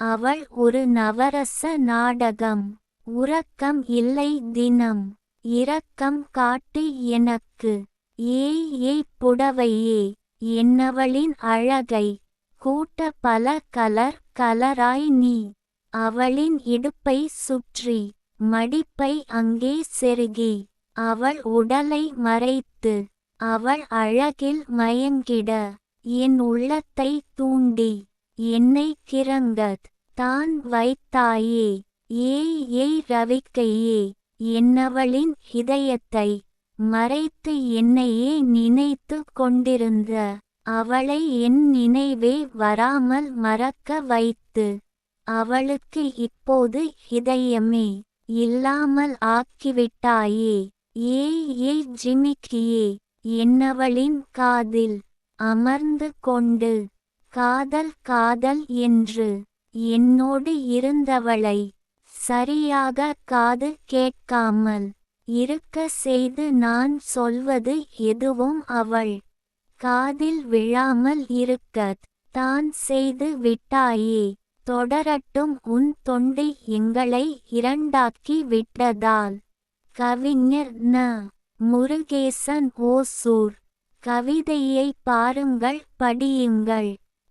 அவள் ஒரு நவரச நாடகம். உறக்கம் இல்லை தினம். இரக்கம் காட்டு எனக்கு. ஏய் ஏய் புடவையே. என்னவளின் அழகை. கூட்ட பல கலர் கலராய் நீ. அவளின் இடுப்பை சுற்றி. மடிப்பை அங்கே செருகி. அவள் உடலை மறைத்து. அவள் அழகில் மயங்கிட. என் உள்ளத்தை தூண்டி. என்னை கிறங்கத் தான் வைத்தாயே ஏய் ஏய் ரவிக்கையே என்னவளின் இதயத்தை மறைத்து என்னையே நினைத்து கொண்டிருந்த அவளை என் நினைவே வராமல் மறக்க வைத்து அவளுக்கு இப்போது இதயமே இல்லாமல் ஆக்கிவிட்டாயே ஏய் ஏய் ஜிமிக்கியே என்னவளின் காதில் அமர்ந்து கொண்டு காதல் காதல் என்று என்னோடு இருந்தவளை சரியாக காது கேட்காமல் இருக்க செய்து நான் சொல்வது எதுவும் அவள் காதில் விழாமல் இருக்கத் தான் செய்து விட்டாயே. தொடரட்டும் உன் தொண்டு எங்களை இரண்டாக்கி விட்டதால். கவிஞர் ந. முருகேசன் ஓசூர். கவிதையை பாருங்கள் படியுங்கள்.